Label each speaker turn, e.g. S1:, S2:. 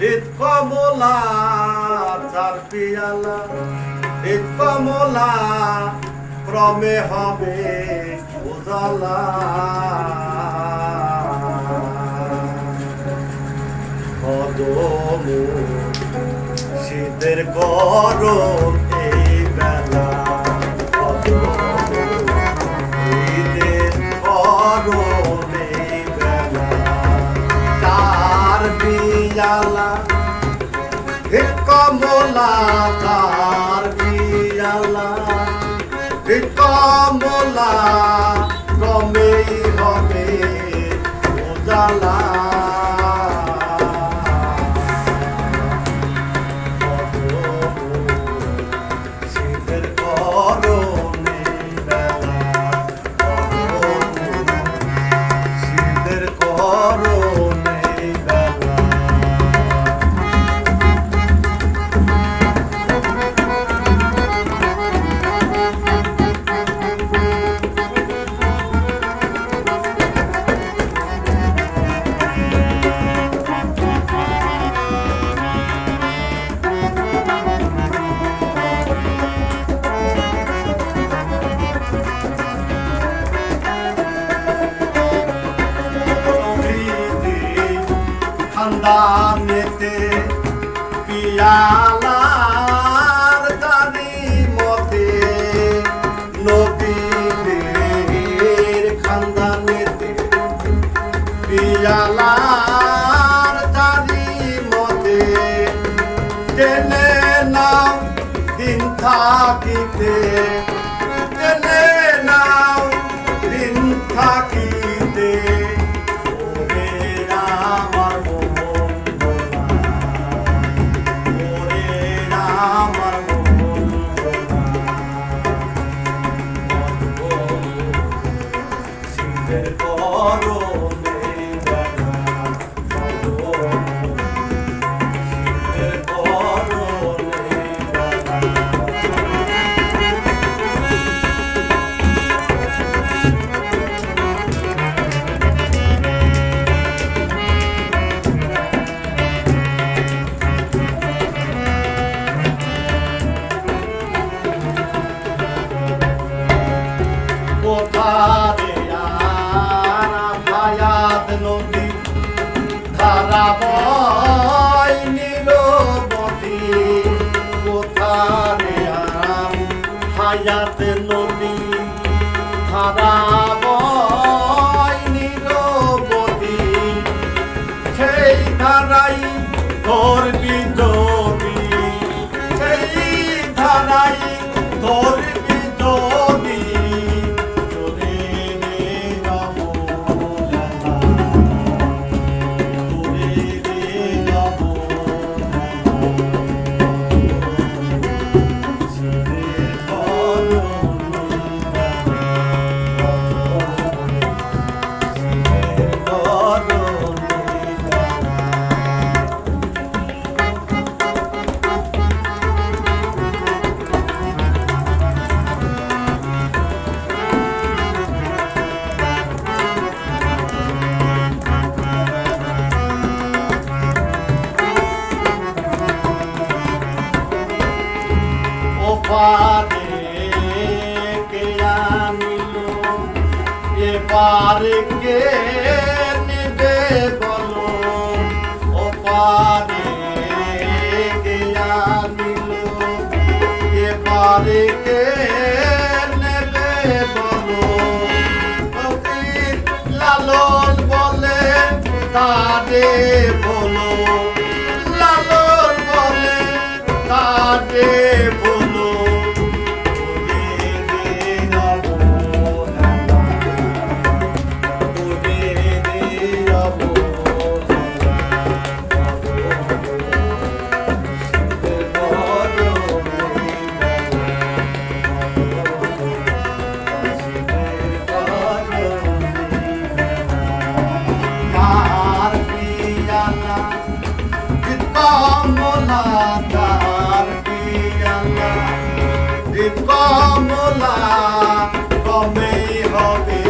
S1: হৃদ কমলা চার পিয়ালা। ঈদ কমলা ক্রমে হবে উজালা। কদম শীতের গরম পিয়ালা হে কমলা তার পিয়ালা হে কমলা কমেই হবে উজালা। শীতের খানদানেতে পিয়ালার দানি মতে নবীদের খানদানেতে পিয়ালার দানি মতে টেনে নাও দিন থাকিতে। শীতের হায়াত নদী ধারা বয় সেই ধারাই ধরবি এপারে কে নেবে বলো। ওপারে কে আনিল এপারে কে নেবে বলো। লালন বলে তারে বলো। লালন কমলা কমেই হবে।